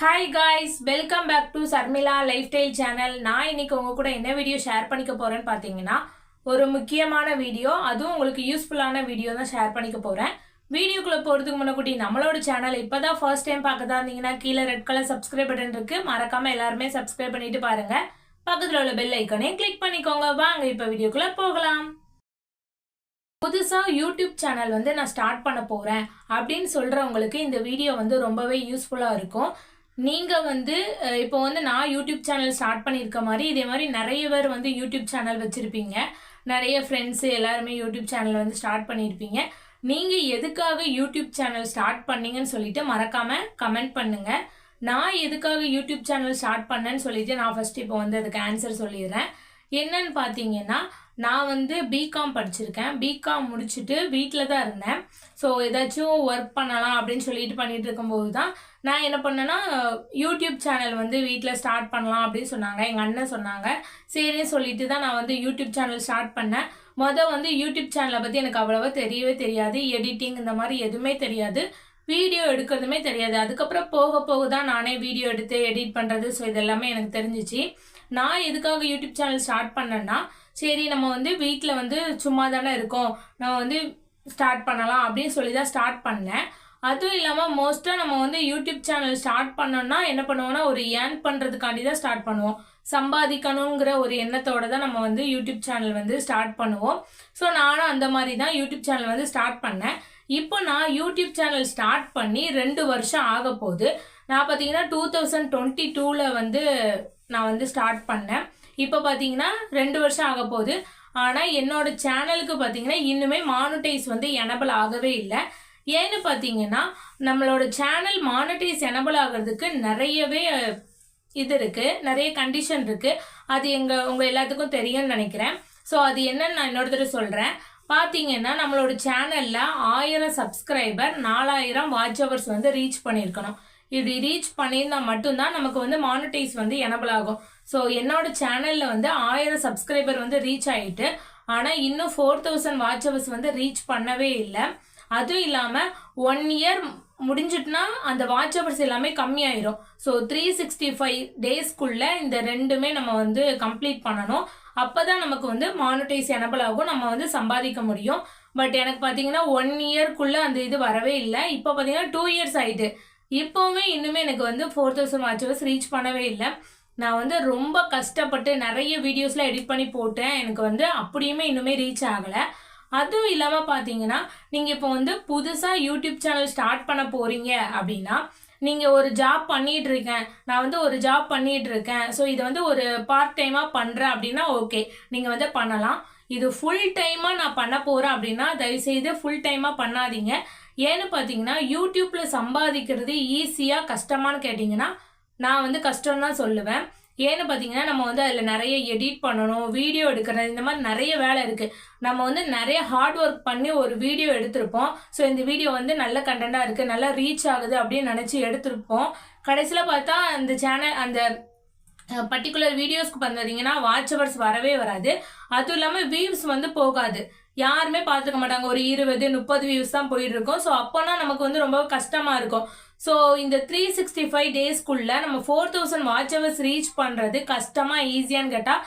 Hi guys welcome back to Sharmila life style channel நான் இன்னைக்கு உங்க கூட என்ன வீடியோ ஷேர் பண்ணிக்க போறேன்னு பார்த்தீங்கன்னா ஒரு முக்கியமான வீடியோ அதுவும் உங்களுக்கு யூஸ்ஃபுல்லான வீடியோ தான் ஷேர் பண்ணிக்க போறேன். வீடியோக்குள்ள போறதுக்கு முன்னாடி நம்மளோட சேனல் இப்பதான் ஃபர்ஸ்ட் டைம் பார்க்கதா இருந்தீங்கன்னா கீழே ரெட் கலர் சப்ஸ்கிரைப் பட்டன் இருக்கு. மறக்காம எல்லாருமே சப்ஸ்கிரைப் பண்ணிட்டு பாருங்க. பக்கத்தில் உள்ள பெல் ஐக்கனையும் கிளிக் பண்ணிக்கோங்க. வாங்க இப்போ வீடியோக்குள்ள போகலாம். புதுசாக யூடியூப் சேனல் வந்து நான் ஸ்டார்ட் பண்ண போகிறேன் அப்படின்னு சொல்கிறவங்களுக்கு இந்த வீடியோ வந்து ரொம்பவே யூஸ்ஃபுல்லாக இருக்கும். நீங்க வந்து இப்போ வந்து நான் யூடியூப் சேனல் ஸ்டார்ட் பண்ணியிருக்க மாதிரி இதே மாதிரி நிறைய பேர் வந்து யூடியூப் சேனல் வச்சிருப்பீங்க. நிறைய ஃப்ரெண்ட்ஸ் எல்லாருமே யூடியூப் சேனல் வந்து ஸ்டார்ட் பண்ணியிருப்பீங்க. நீங்க எதுக்காக யூடியூப் சேனல் ஸ்டார்ட் பண்ணீங்கன்னு சொல்லிட்டு மறக்காம கமெண்ட் பண்ணுங்க. நான் எதுக்காக யூடியூப் சேனல் ஸ்டார்ட் பண்ணேன்னு சொல்லிட்டு நான் ஃபர்ஸ்ட் இப்போ வந்து அதுக்கு ஆன்சர் சொல்லிடுறேன். என்னன்னு பார்த்தீங்கன்னா நான் வந்து பிகாம் படிச்சிருக்கேன். பிகாம் முடிச்சுட்டு வீட்டில் தான் இருந்தேன். ஸோ ஏதாச்சும் ஒர்க் பண்ணலாம் அப்படின்னு சொல்லிட்டு பண்ணிட்டு இருக்கும்போது தான் நான் என்ன பண்ணேன்னா யூடியூப் சேனல் வந்து வீட்டில் ஸ்டார்ட் பண்ணலாம் அப்படின்னு சொன்னாங்க. எங்கள் அண்ணன் சொன்னாங்க. சரின்னு சொல்லிட்டு தான் நான் வந்து யூடியூப் சேனல் ஸ்டார்ட் பண்ணேன். மொதல் வந்து யூடியூப் சேனலை பற்றி எனக்கு அவ்வளோவா தெரியவே தெரியாது. எடிட்டிங் இந்த மாதிரி எதுவுமே தெரியாது. வீடியோ எடுக்கிறதுமே தெரியாது. அதுக்கப்புறம் போக போக தான் நானே வீடியோ எடுத்து எடிட் பண்ணுறது ஸோ இதெல்லாமே எனக்கு தெரிஞ்சிச்சு. நான் எதுக்காக யூடியூப் சேனல் ஸ்டார்ட் பண்ணேன்னா சரி நம்ம வந்து வீட்டில் வந்து சும்மா தானே இருக்கோம். நம்ம வந்து ஸ்டார்ட் பண்ணலாம் அப்படின்னு சொல்லி தான் ஸ்டார்ட் பண்ணேன். அதுவும் இல்லாமல் மோஸ்ட்டாக நம்ம வந்து யூடியூப் சேனல் ஸ்டார்ட் பண்ணோம்னா என்ன பண்ணுவோம்னா ஒரு ஏர்ன் பண்ணுறதுக்காண்டி தான் ஸ்டார்ட் பண்ணுவோம். சம்பாதிக்கணுங்கிற ஒரு எண்ணத்தோடு தான் நம்ம வந்து யூடியூப் சேனல் வந்து ஸ்டார்ட் பண்ணுவோம். ஸோ நானும் அந்த மாதிரி தான் யூடியூப் சேனல் வந்து ஸ்டார்ட் பண்ணேன். இப்போ நான் யூடியூப் சேனல் ஸ்டார்ட் பண்ணி ரெண்டு வருஷம் ஆக போகுது நான் பார்த்தீங்கன்னா டூ தௌசண்ட் டுவெண்ட்டி டூவில் வந்து நான் வந்து ஸ்டார்ட் பண்ணேன். இப்போ பார்த்தீங்கன்னா ரெண்டு வருஷம் ஆக போகுது. ஆனால் என்னோட சேனலுக்கு பார்த்தீங்கன்னா இன்னுமே மானிட்டைஸ் வந்து எனபிள் ஆகவே இல்லை. ஏன்னு பார்த்தீங்கன்னா நம்மளோட சேனல் மானிட்டைஸ் எனபிள் ஆகிறதுக்கு நிறையவே இது இருக்குது நிறைய கண்டிஷன் இருக்குது அது எங்கள் உங்கள் எல்லாத்துக்கும் தெரியும்னு நினைக்கிறேன். ஸோ அது என்னன்னு நான் இன்னொரு தடவை சொல்றேன். பார்த்தீங்கன்னா நம்மளோட சேனலில் ஆயிரம் சப்ஸ்கிரைபர் நாலாயிரம் வாட்ச் ஹவர்ஸ் வந்து ரீச் பண்ணியிருக்கணும். இப்படி ரீச் பண்ணியிருந்தா மட்டும்தான் நமக்கு வந்து மானிட்டைஸ் வந்து எனபிள் ஆகும். ஸோ என்னோட சேனலில் வந்து ஆயிரம் சப்ஸ்கிரைபர் வந்து ரீச் ஆகிட்டு ஆனால் இன்னும் ஃபோர் தௌசண்ட் வாட்ச் ஹவர்ஸ் வந்து ரீச் பண்ணவே இல்லை. அதுவும் இல்லாமல் ஒன் இயர் முடிஞ்சிட்டுனா அந்த வாட்ச் ஹவர்ஸ் எல்லாமே கம்மியாயிரும். ஸோ த்ரீ சிக்ஸ்டி ஃபைவ் டேஸ்க்குள்ளே இந்த ரெண்டுமே நம்ம வந்து கம்ப்ளீட் பண்ணணும். அப்போ தான் நமக்கு வந்து மானிட்டைஸ் எனபிள் ஆகும். நம்ம வந்து சம்பாதிக்க முடியும். பட் எனக்கு பார்த்தீங்கன்னா ஒன் இயர்க்குள்ளே அந்த இது வரவே இல்லை. இப்போ பார்த்தீங்கன்னா டூ இயர்ஸ் ஆயிட்டு. இப்போவுமே இன்னுமே எனக்கு வந்து ஃபோர் தௌசண்ட் வாட்ச் ரீச் பண்ணவே இல்லை. நான் வந்து ரொம்ப கஷ்டப்பட்டு நிறைய வீடியோஸ்லாம் எடிட் பண்ணி போட்டேன். எனக்கு வந்து அப்படியுமே இன்னுமே ரீச் ஆகலை. அதுவும் இல்லாமல் பார்த்தீங்கன்னா நீங்கள் இப்போ வந்து புதுசாக யூடியூப் சேனல் ஸ்டார்ட் பண்ண போகிறீங்க அப்படின்னா நீங்கள் ஒரு ஜாப் பண்ணிகிட்டு இருக்கேன். நான் வந்து ஒரு ஜாப் பண்ணிகிட்டு இருக்கேன். ஸோ இதை வந்து ஒரு பார்ட் டைமாக பண்ணுறேன் அப்படின்னா ஓகே நீங்கள் வந்து பண்ணலாம். இது ஃபுல் டைமாக நான் பண்ண போகிறேன் அப்படின்னா தயவுசெய்து ஃபுல் டைமாக பண்ணாதீங்க. ஏன்னு பார்த்தீங்கன்னா யூடியூப்பில் சம்பாதிக்கிறது ஈஸியாக கஷ்டமான்னு கேட்டிங்கன்னா நான் வந்து கஷ்டம் தான் சொல்லுவேன். ஏன்னு பார்த்தீங்கன்னா நம்ம வந்து அதில் நிறைய எடிட் பண்ணணும் வீடியோ எடுக்கிறது இந்த மாதிரி நிறைய வேலை இருக்குது நம்ம வந்து நிறைய ஹார்ட் ஒர்க் பண்ணி ஒரு வீடியோ எடுத்திருப்போம். ஸோ இந்த வீடியோ வந்து நல்ல கண்டென்ட்டாக இருக்குது நல்லா ரீச் ஆகுது அப்படின்னு நினச்சி எடுத்திருப்போம். கடைசியில் பார்த்தா அந்த சேனல் அந்த பர்டிகுலர் வீடியோஸ்க்கு பார்த்தீங்கன்னா வாட்ச் ஹவர்ஸ் வரவே வராது. அதுவும் இல்லாமல் வியூஸ் வந்து போகாது. யாருமே பார்த்துக்க மாட்டாங்க. ஒரு இருபது முப்பது வியூஸ் தான் போயிட்டு இருக்கோம் ஸோ அப்போனா நமக்கு வந்து ரொம்ப கஷ்டமா இருக்கும். ஸோ இந்த த்ரீ சிக்ஸ்டி ஃபைவ் டேஸ்க்குள்ள நம்ம four thousand watch hours reach பண்ணுறது கஷ்டமா ஈஸியான்னு கேட்டால்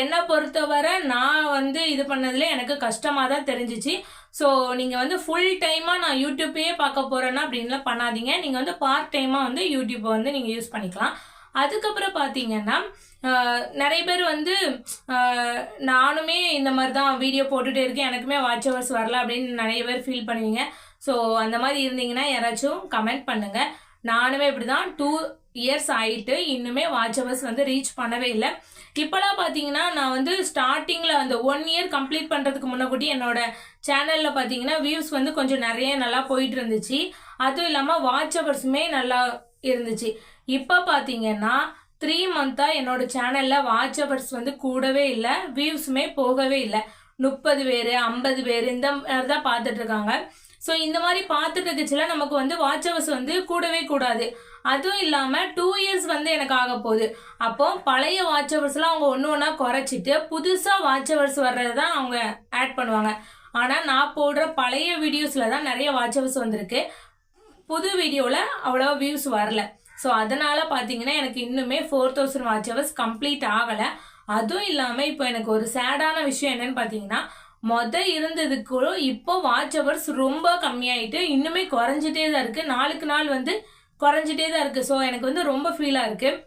என்னை பொறுத்தவரை நான் வந்து இது பண்ணதுல எனக்கு கஷ்டமாக தான் தெரிஞ்சிச்சு. ஸோ நீங்கள் வந்து ஃபுல் டைமாக நான் யூடியூப்பையே பார்க்க போகிறேன்னா அப்படின்லாம் பண்ணாதீங்க. நீங்கள் வந்து பார்ட் டைமாக வந்து யூடியூப்பை வந்து நீங்கள் யூஸ் பண்ணிக்கலாம். அதுக்கப்புறம் பார்த்தீங்கன்னா நிறைய பேர் வந்து நானுமே இந்த மாதிரி தான் வீடியோ போட்டுட்டே இருக்கேன். எனக்குமே வாட்ச் ஹவர்ஸ் வரல அப்படின்னு நிறைய பேர் ஃபீல் பண்ணுவீங்க. ஸோ அந்த மாதிரி இருந்தீங்கன்னா யாராச்சும் கமெண்ட் பண்ணுங்கள் நானுமே இப்படி தான் டூ இயர்ஸ் ஆயிட்டு இன்னுமே வாட்ச் ஹவர்ஸ் வந்து ரீச் பண்ணவே இல்லை. இப்போலாம் பார்த்தீங்கன்னா நான் வந்து ஸ்டார்டிங்கில் அந்த ஒன் இயர் கம்ப்ளீட் பண்ணுறதுக்கு முன்னக்கூட்டி என்னோட சேனலில் பார்த்தீங்கன்னா வியூஸ் வந்து கொஞ்சம் நிறைய நல்லா போயிட்டு இருந்துச்சு. அதுவும் இல்லாமல் வாட்ச் ஹவர்ஸுமே நல்லா இருந்துச்சு. இப்போ பார்த்தீங்கன்னா த்ரீ மந்த்தாக என்னோட சேனலில் வாட்ச் வந்து கூடவே இல்லை வியூஸுமே போகவே இல்லை. முப்பது பேர் ஐம்பது பேர் இந்த மாதிரி தான் பார்த்துட்ருக்காங்க ஸோ இந்த மாதிரி பார்த்துட்டு இருக்குச்சுல நமக்கு வந்து வாட்ச் ஹவர்ஸ் வந்து கூடவே கூடாது. அதுவும் இல்லாமல் டூ இயர்ஸ் வந்து எனக்கு ஆக போகுது. அப்போ பழைய வாட்ச் ஹவர்ஸ்லாம் அவங்க ஒன்று ஒன்றா குறைச்சிட்டு புதுசாக வாட்ச் ஹவர்ஸ் வர்றது தான் அவங்க ஆட் பண்ணுவாங்க. ஆனால் நான் போடுற பழைய வீடியோஸில் தான் நிறைய வாட்ச் ஹவர்ஸ் வந்திருக்கு. புது வீடியோவில் அவ்வளோ வியூஸ் வரல. ஸோ அதனால் பார்த்தீங்கன்னா எனக்கு இன்னுமே four thousand watch hours complete ஆகலை. அதுவும் இல்லாமல் இப்போ எனக்கு ஒரு சேடான விஷயம் என்னன்னு பார்த்தீங்கன்னா மொதல் இருந்ததுக்கு இப்போ வாட்ச் ஹவர்ஸ் ரொம்ப கம்மியாயிட்டு இன்னுமே குறைஞ்சிட்டே தான் இருக்குது நாளுக்கு நாள் வந்து குறைஞ்சிட்டே தான் இருக்குது ஸோ எனக்கு வந்து ரொம்ப ஃபீலாக இருக்குது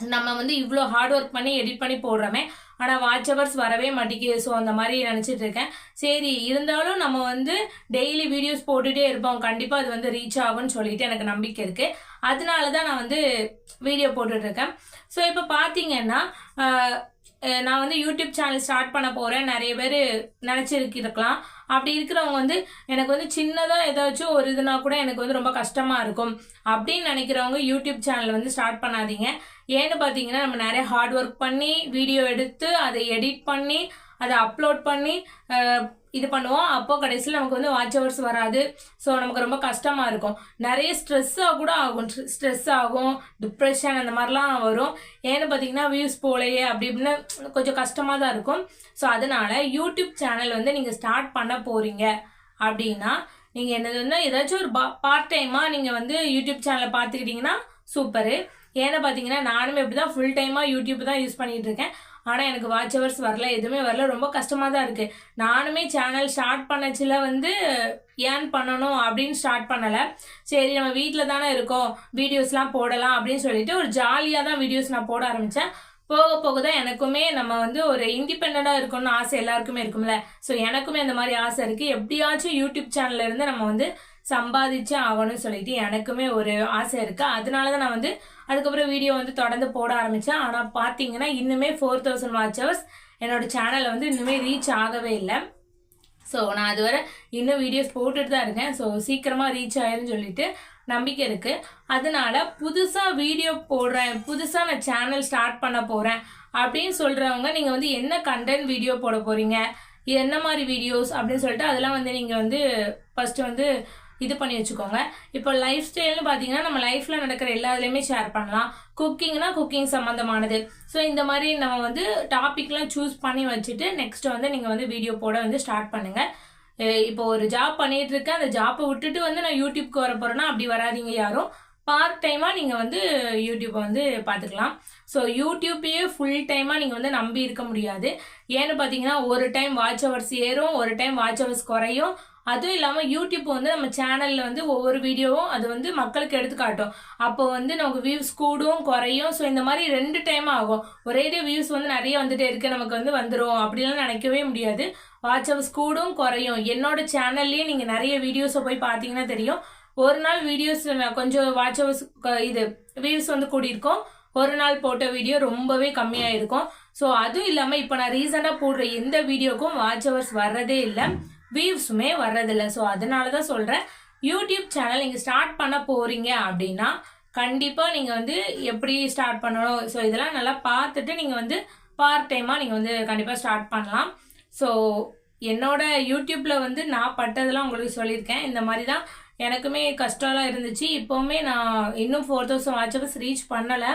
நம்ம வந்து இவ்வளோ ஹார்ட் ஒர்க் பண்ணி எடிட் பண்ணி போடுறோமே. ஆனால் வாட்ச் ஹவர்ஸ் வரவே மாட்டேங்குது. ஸோ அந்த மாதிரி நினச்சிட்டு இருக்கேன். சரி இருந்தாலும் நம்ம வந்து டெய்லி வீடியோஸ் போட்டுகிட்டே இருப்போம். கண்டிப்பாக அது வந்து ரீச் ஆகும்னு சொல்லிட்டு எனக்கு நம்பிக்கை இருக்குது அதனால தான் நான் வந்து வீடியோ போட்டுட்ருக்கேன் ஸோ இப்போ பார்த்தீங்கன்னா நான் வந்து யூடியூப் சேனல் ஸ்டார்ட் பண்ண போகிறேன் நிறைய பேர் நினச்சிருக்கிருக்கலாம். அப்படி இருக்கிறவங்க வந்து எனக்கு வந்து சின்னதாக ஏதாச்சும் ஒரு இதுனா கூட எனக்கு வந்து ரொம்ப கஷ்டமாக இருக்கும். அப்படின்னு நினைக்கிறவங்க யூடியூப் சேனல் வந்து ஸ்டார்ட் பண்ணாதீங்க. ஏன்னு பார்த்தீங்கன்னா நம்ம நிறைய ஹார்ட் ஒர்க் பண்ணி வீடியோ எடுத்து அதை எடிட் பண்ணி அதை அப்லோட் பண்ணி இது பண்ணுவோம். அப்போ கடைசியில் நமக்கு வந்து வாட்ச் ஹவர்ஸ் வராது. ஸோ நமக்கு ரொம்ப கஷ்டமாக இருக்கும். நிறைய ஸ்ட்ரெஸ்ஸாக கூட ஆகும். ஸ்ட்ரெஸ் ஆகும் டிப்ரெஷன் அந்த மாதிரிலாம் வரும். ஏன்னு பார்த்தீங்கன்னா வியூஸ் போலையே அப்படி இப்படின்னு கொஞ்சம் கஷ்டமாக தான் இருக்கும். ஸோ அதனால யூடியூப் சேனல் வந்து நீங்கள் ஸ்டார்ட் பண்ண போகிறீங்க அப்படின்னா நீங்கள் என்னதுன்னா ஏதாச்சும் ஒரு பா பார்ட் டைமாக நீங்கள் வந்து யூடியூப் சேனலை பார்த்துக்கிட்டிங்கன்னா சூப்பரு ஏன்னா பார்த்தீங்கன்னா நானும் இப்படி தான் ஃபுல் டைமாக யூடியூப் தான் யூஸ் பண்ணிகிட்டு இருக்கேன். ஆனால் எனக்கு வாட்ச் ஹவர்ஸ் வரல எதுவுமே வரல. ரொம்ப கஷ்டமாக தான் இருக்குது நானுமே சேனல் ஸ்டார்ட் பண்ணச்சில வந்து ஏர்ன் பண்ணணும் அப்படின்னு ஸ்டார்ட் பண்ணலை. சரி நம்ம வீட்டில் தானே இருக்கோம். வீடியோஸ்லாம் போடலாம் அப்படின்னு சொல்லிட்டு ஒரு ஜாலியாக தான் வீடியோஸ் நான் போட ஆரம்பித்தேன் போக போக தான் எனக்குமே நம்ம வந்து ஒரு இண்டிபெண்ட்டாக இருக்கணும்னு ஆசை எல்லாருக்குமே இருக்கும்ல. ஸோ எனக்குமே அந்த மாதிரி ஆசை இருக்குது எப்படியாச்சும் யூடியூப் சேனல்லேருந்து நம்ம வந்து சம்பாதிச்சே ஆகணும்னு சொல்லிட்டு எனக்குமே ஒரு ஆசை இருக்குது அதனால தான் நான் வந்து அதுக்கப்புறம் வீடியோ வந்து தொடர்ந்து போட ஆரம்பித்தேன் ஆனால் பார்த்தீங்கன்னா இன்னுமே ஃபோர் தௌசண்ட் வாட்ச் ஹவர்ஸ் என்னோட சேனலில் வந்து இன்னுமே ரீச் ஆகவே இல்லை. ஸோ நான் அதுவரை இன்னும் வீடியோஸ் போட்டுட்டு தான் இருக்கேன். ஸோ சீக்கிரமாக ரீச் ஆயிருன்னு சொல்லிட்டு நம்பிக்கை இருக்குது அதனால புதுசாக வீடியோ போடுறேன். புதுசாக நான் சேனல் ஸ்டார்ட் பண்ண போகிறேன் அப்படின்னு சொல்கிறவங்க நீங்கள் வந்து என்ன கண்டென்ட் வீடியோ போட போகிறீங்க என்ன மாதிரி வீடியோஸ் அப்படின்னு சொல்லிட்டு அதெல்லாம் வந்து நீங்கள் வந்து ஃபஸ்ட்டு வந்து இது பண்ணி வச்சுக்கோங்க. இப்போ லைஃப் ஸ்டைல்னு பார்த்தீங்கன்னா நம்ம லைஃப்பில் நடக்கிற எல்லாத்துலேயுமே ஷேர் பண்ணலாம். குக்கிங்னா குக்கிங் சம்மந்தமானது ஸோ இந்த மாதிரி நம்ம வந்து டாபிக்லாம் சூஸ் பண்ணி வச்சுட்டு நெக்ஸ்ட்டு வந்து நீங்கள் வந்து வீடியோ போட வந்து ஸ்டார்ட் பண்ணுங்கள் இப்போ ஒரு ஜாப் பண்ணிட்டு இருக்கேன். அந்த ஜாப்பை விட்டுட்டு வந்து நான் யூடியூப்க்கு வர போகிறேன்னா அப்படி வராதீங்க யாரும். பார்ட் டைமாக நீங்கள் வந்து யூடியூப்பை வந்து பார்த்துக்கலாம் ஸோ யூடியூப்பையே ஃபுல் டைமாக நீங்கள் வந்து நம்பி இருக்க முடியாது. ஏன்னு பார்த்தீங்கன்னா ஒரு டைம் வாட்ச் ஹவர்ஸ் ஏறும் ஒரு டைம் வாட்ச் ஹவர்ஸ் குறையும். அதுவும் இல்லாமல் யூடியூப் வந்து நம்ம சேனலில் வந்து ஒவ்வொரு வீடியோவும் அது வந்து மக்களுக்கு எடுத்து காட்டும். அப்போ வந்து நமக்கு வியூஸ் கூடும் குறையும். ஸோ இந்த மாதிரி ரெண்டு டைம் ஆகும். ஒரே வியூஸ் வந்து நிறைய வந்துட்டே இருக்கு. நமக்கு வந்து வந்துடும் அப்படிலாம் நினைக்கவே முடியாது. வாட்ச் ஹவர்ஸ் கூடும் குறையும். என்னோட சேனல்லையே நீங்கள் நிறைய வீடியோஸை போய் பார்த்தீங்கன்னா தெரியும். ஒரு நாள் வீடியோஸ் கொஞ்சம் வாட்ச் ஹவர்ஸ் இது வியூஸ் வந்து கூடியிருக்கோம். ஒரு நாள் போட்ட வீடியோ ரொம்பவே கம்மியாக இருக்கும் ஸோ அதுவும் இல்லாமல் இப்போ நான் ரீசெண்டாக போடுற எந்த வீடியோக்கும் வாட்ச் ஹவர்ஸ் வர்றதே இல்லை. வியூஸுமே வர்றதில்லை. ஸோ அதனால தான் சொல்கிறேன் யூடியூப் சேனல் நீங்கள் ஸ்டார்ட் பண்ண போகிறீங்க அப்படின்னா கண்டிப்பாக நீங்கள் வந்து எப்படி ஸ்டார்ட் பண்ணணும்? ஸோ இதெல்லாம் நல்லா பார்த்துட்டு நீங்கள் வந்து பார்ட் டைமாக நீங்கள் வந்து கண்டிப்பாக ஸ்டார்ட் பண்ணலாம். ஸோ என்னோட யூடியூப்பில் வந்து நான் பட்டதெல்லாம் உங்களுக்கு சொல்லியிருக்கேன். இந்த மாதிரி தான் எனக்குமே கஷ்டம்லாம் இருந்துச்சு. இப்போவுமே நான் இன்னும் four thousand watch hours reach பண்ணலை.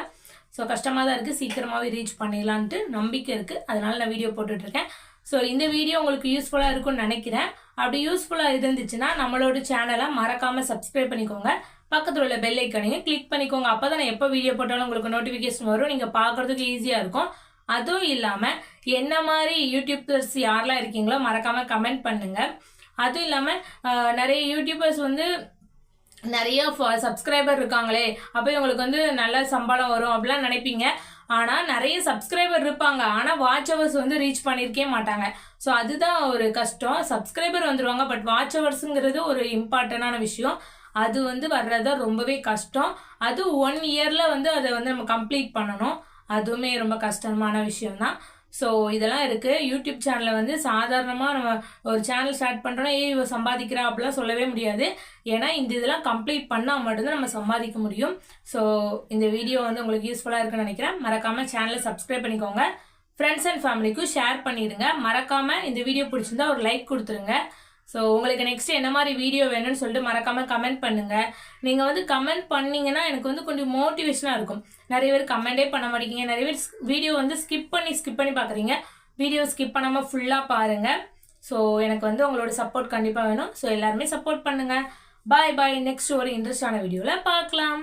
ஸோ கஷ்டமாக தான் இருக்குது சீக்கிரமாகவே ரீச் பண்ணிடலான்ட்டு நம்பிக்கை இருக்குது அதனால நான் வீடியோ போட்டுட்ருக்கேன் ஸோ இந்த வீடியோ உங்களுக்கு யூஸ்ஃபுல்லாக இருக்கும்னு நினைக்கிறேன். அப்படி யூஸ்ஃபுல்லாக இருந்துச்சுன்னா நம்மளோட சேனலை மறக்காமல் சப்ஸ்கிரைப் பண்ணிக்கோங்க. பக்கத்தில் உள்ள பெல் ஐக்கனையும் கிளிக் பண்ணிக்கோங்க. அப்போ தான் எப்போ வீடியோ போட்டாலும் உங்களுக்கு நோட்டிஃபிகேஷன் வரும். நீங்கள் பார்க்குறதுக்கு ஈஸியாக இருக்கும். அதுவும் இல்லாமல் என்ன மாதிரி யூடியூபர்ஸ் யாரெல்லாம் இருக்கீங்களோ மறக்காமல் கமெண்ட் பண்ணுங்கள் அதுவும் இல்லாமல் நிறைய யூடியூபர்ஸ் வந்து நிறைய சப்ஸ்கிரைபர் இருக்காங்களே அப்போ இவங்களுக்கு வந்து நல்ல சம்பளம் வரும் அப்படிலாம் நினைப்பீங்க. ஆனால் நிறைய சப்ஸ்கிரைபர் இருப்பாங்க. ஆனால் வாட்ச் ஹவர்ஸ் வந்து ரீச் பண்ணியிருக்கே மாட்டாங்க. ஸோ அதுதான் ஒரு கஷ்டம். சப்ஸ்கிரைபர் வந்துடுவாங்க பட் வாட்ச் ஹவர்ஸுங்கிறது ஒரு இம்பார்ட்டண்டான விஷயம். அது வந்து வர்றது ரொம்பவே கஷ்டம். அது ஒன் இயரில் வந்து அதை வந்து நம்ம கம்ப்ளீட் பண்ணணும். அதுவுமே ரொம்ப கஷ்டமான விஷயம்தான். ஸோ இதெல்லாம் இருக்குது யூடியூப் சேனலில் வந்து சாதாரணமாக நம்ம ஒரு சேனல் ஸ்டார்ட் பண்ணுறோன்னா ஏ இவ சம்பாதிக்கிறா அப்படிலாம் சொல்லவே முடியாது. ஏன்னா இந்த இதெல்லாம் கம்ப்ளீட் பண்ணால் மட்டும்தான் நம்ம சம்பாதிக்க முடியும். ஸோ இந்த வீடியோ வந்து உங்களுக்கு யூஸ்ஃபுல்லாக இருக்குன்னு நினைக்கிறேன். மறக்காமல் சேனலை சப்ஸ்கிரைப் பண்ணிக்கோங்க. ஃப்ரெண்ட்ஸ் அண்ட் ஃபேமிலிக்கும் ஷேர் பண்ணிடுங்க. மறக்காமல் இந்த வீடியோ பிடிச்சிருந்தா ஒரு லைக் கொடுத்துருங்க. ஸோ உங்களுக்கு நெக்ஸ்ட் என்ன மாதிரி வீடியோ வேணும்னு சொல்லிட்டு மறக்காமல் கமெண்ட் பண்ணுங்கள் நீங்கள் வந்து கமெண்ட் பண்ணீங்கன்னா எனக்கு வந்து கொஞ்சம் மோட்டிவேஷனாக இருக்கும். நிறைய பேர் கமெண்டே பண்ண மாட்டேங்க. நிறைய பேர் வீடியோ வந்து ஸ்கிப் பண்ணி ஸ்கிப் பண்ணி பார்க்குறீங்க வீடியோ ஸ்கிப் பண்ணாமல் ஃபுல்லாக பாருங்கள் ஸோ எனக்கு வந்து உங்களோட சப்போர்ட் கண்டிப்பாக வேணும். ஸோ எல்லாருமே சப்போர்ட் பண்ணுங்கள் பாய் பாய் நெக்ஸ்ட் ஒரு இன்ட்ரெஸ்டான வீடியோவில் பார்க்கலாம்